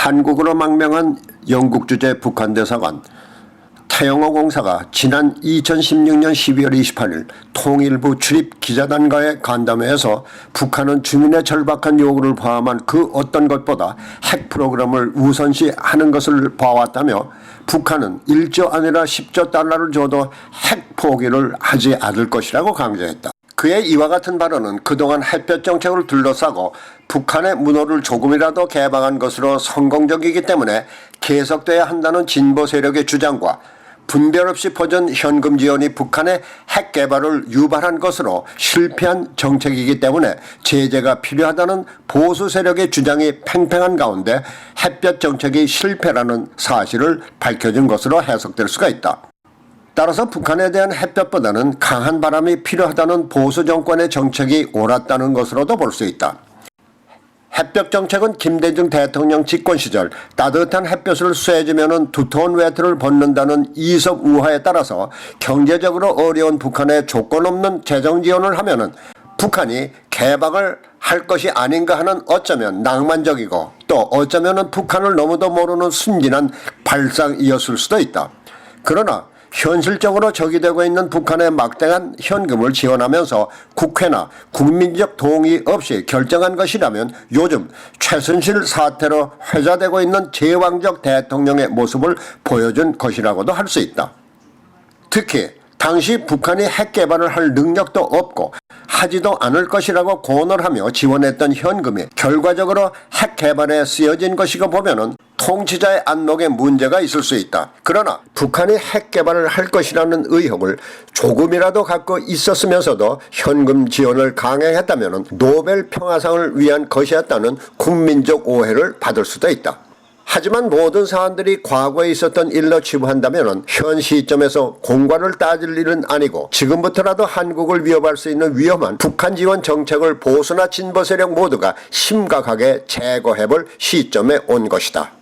한국으로 망명한 영국 주재 북한 대사관 태영호 공사가 지난 2016년 12월 28일 통일부 출입 기자단과의 간담회에서 북한은 주민의 절박한 요구를 포함한 그 어떤 것보다 핵 프로그램을 우선시하는 것을 봐왔다며 북한은 1조 아니라 10조 달러를 줘도 핵 포기를 하지 않을 것이라고 강조했다. 그의 이와 같은 발언은 그동안 햇볕 정책을 둘러싸고 북한의 문호를 조금이라도 개방한 것으로 성공적이기 때문에 계속돼야 한다는 진보 세력의 주장과 분별 없이 퍼진 현금 지원이 북한의 핵 개발을 유발한 것으로 실패한 정책이기 때문에 제재가 필요하다는 보수 세력의 주장이 팽팽한 가운데 햇볕 정책이 실패라는 사실을 밝혀진 것으로 해석될 수가 있다. 따라서 북한에 대한 햇볕보다는 강한 바람이 필요하다는 보수 정권의 정책이 옳았다는 것으로도 볼 수 있다. 햇볕 정책은 김대중 대통령 집권 시절 따뜻한 햇볕을 쐬주면 두터운 외투를 벗는다는 이석 우화에 따라서 경제적으로 어려운 북한에 조건 없는 재정 지원을 하면은 북한이 개방을 할 것이 아닌가 하는 어쩌면 낭만적이고 또 어쩌면은 북한을 너무도 모르는 순진한 발상이었을 수도 있다. 그러나 현실적으로 적이 되고 있는 북한의 막대한 현금을 지원하면서 국회나 국민적 동의 없이 결정한 것이라면 요즘 최순실 사태로 회자되고 있는 제왕적 대통령의 모습을 보여준 것이라고도 할 수 있다. 특히 당시 북한이 핵 개발을 할 능력도 없고 하지도 않을 것이라고 공언하며 지원했던 현금이 결과적으로 핵 개발에 쓰여진 것이고 보면은 통치자의 안목에 문제가 있을 수 있다. 그러나 북한이 핵 개발을 할 것이라는 의혹을 조금이라도 갖고 있었으면서도 현금 지원을 강행했다면 노벨 평화상을 위한 것이었다는 국민적 오해를 받을 수도 있다. 하지만 모든 사안들이 과거에 있었던 일로 치부한다면 현 시점에서 공과를 따질 일은 아니고 지금부터라도 한국을 위협할 수 있는 위험한 북한 지원 정책을 보수나 진보 세력 모두가 심각하게 제거해볼 시점에 온 것이다.